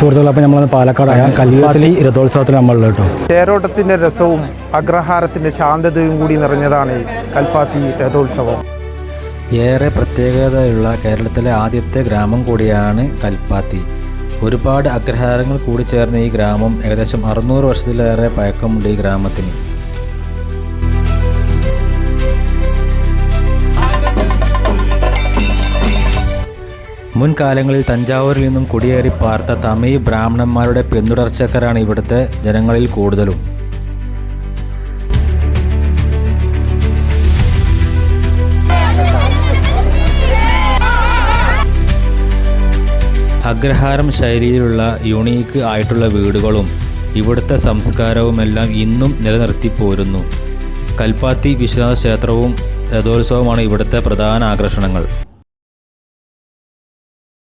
സുഹൃത്തുക്കൾ അപ്പോൾ പാലക്കാട് പാലക്കാടായ കല്യാണത്തിൽ രഥോത്സവത്തിൽ നമ്മളുള്ള കേട്ടോ. തേരോട്ടത്തിന്റെ രസവും അഗ്രഹാരത്തിന്റെ ശാന്തതയും കൂടി നിറഞ്ഞതാണ് കൽപ്പാത്തി രഥോത്സവം. ഏറെ പ്രത്യേകതയുള്ള കേരളത്തിലെ ആദ്യത്തെ ഗ്രാമം കൂടിയാണ് കൽപ്പാത്തി. ഒരുപാട് അഗ്രഹാരങ്ങൾ കൂടി ചേർന്ന ഈ ഗ്രാമം ഏകദേശം അറുന്നൂറ് വർഷത്തിലേറെ പഴക്കമുണ്ട് ഈ ഗ്രാമത്തിന്. മുൻകാലങ്ങളിൽ തഞ്ചാവൂരിൽ നിന്നും കുടിയേറി പാർത്ത തമിഴ് ബ്രാഹ്മണന്മാരുടെ പിന്തുടർച്ചക്കാരാണ് ഇവിടുത്തെ ജനങ്ങളിൽ കൂടുതലും. അഗ്രഹാരം ശൈലിയിലുള്ള യുണീക്ക് ആയിട്ടുള്ള വീടുകളും ഇവിടുത്തെ സംസ്കാരവുമെല്ലാം ഇന്നും നിലനിർത്തി പോരുന്നു. കൽപ്പാത്തി വിശ്വനാഥ ക്ഷേത്രവും രഥോത്സവമാണ് ഇവിടുത്തെ പ്രധാന ആകർഷണങ്ങൾ.